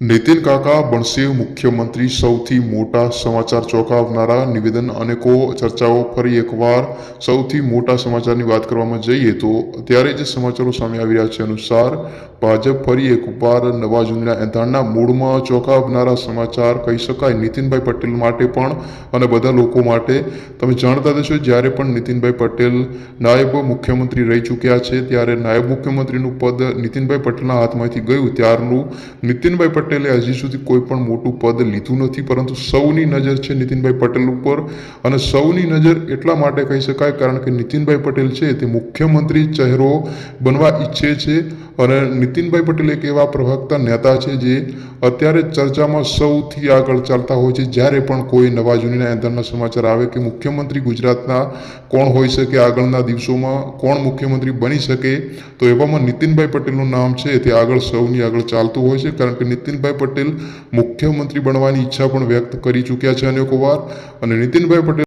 નીતિન કાકા બનશે મુખ્યમંત્રી, સૌથી મોટા સમાચાર ચોંકાવનારા, નિવેદન અનેકો ચર્ચાઓ ફરી એકવાર સૌથી મોટા સમાચારની વાત કરવામાં જઈએ તો અત્યારે જે સમાચારો સામે આવી રહ્યા છે અનુસાર, ભાજપ ફરી એકવાર નવા જૂનના એંધાણના મૂળમાં ચોંકાવનારા સમાચાર કહી શકાય. નીતિનભાઈ પટેલ માટે પણ અને બધા લોકો માટે. તમે જાણતા હશો, જ્યારે પણ નીતિનભાઈ પટેલ નાયબ મુખ્યમંત્રી રહી ચૂક્યા છે, ત્યારે નાયબ મુખ્યમંત્રીનું પદ નીતિનભાઈ પટેલના હાથમાંથી ગયું. ત્યારનું નીતિનભાઈ પટેલે હજી સુધી કોઈ પણ મોટું પદ લીધું નથી, પરંતુ સૌની નજર છે નીતિનભાઈ પટેલ ઉપર. અને સૌની નજર એટલા માટે કહી શકાય, કારણ કે નીતિનભાઈ પટેલ છે તે મુખ્યમંત્રી ચહેરો બનવા ઈચ્છે છે. અને નીતિનભાઈ પટેલ એક એવા પ્રવક્તા નેતા છે જે અત્યારે ચર્ચામાં સૌથી આગળ ચાલતા હોય છે. જ્યારે પણ કોઈ નવા જૂનીના એંધાણના સમાચાર આવે કે મુખ્યમંત્રી ગુજરાતના કોણ હોઈ શકે આગળના દિવસોમાં, કોણ મુખ્યમંત્રી બની શકે, તો એવામાં નીતિનભાઈ પટેલનું નામ છે. તે આગળ સૌની આગળ ચાલતું હોય છે, કારણ કે નીતિનભાઈ પટેલ મુખ્યમંત્રી બનવાની ઈચ્છા પણ વ્યક્ત કરી ચૂક્યા છે અનેકો વાર અને નીતિનભાઈ પટેલ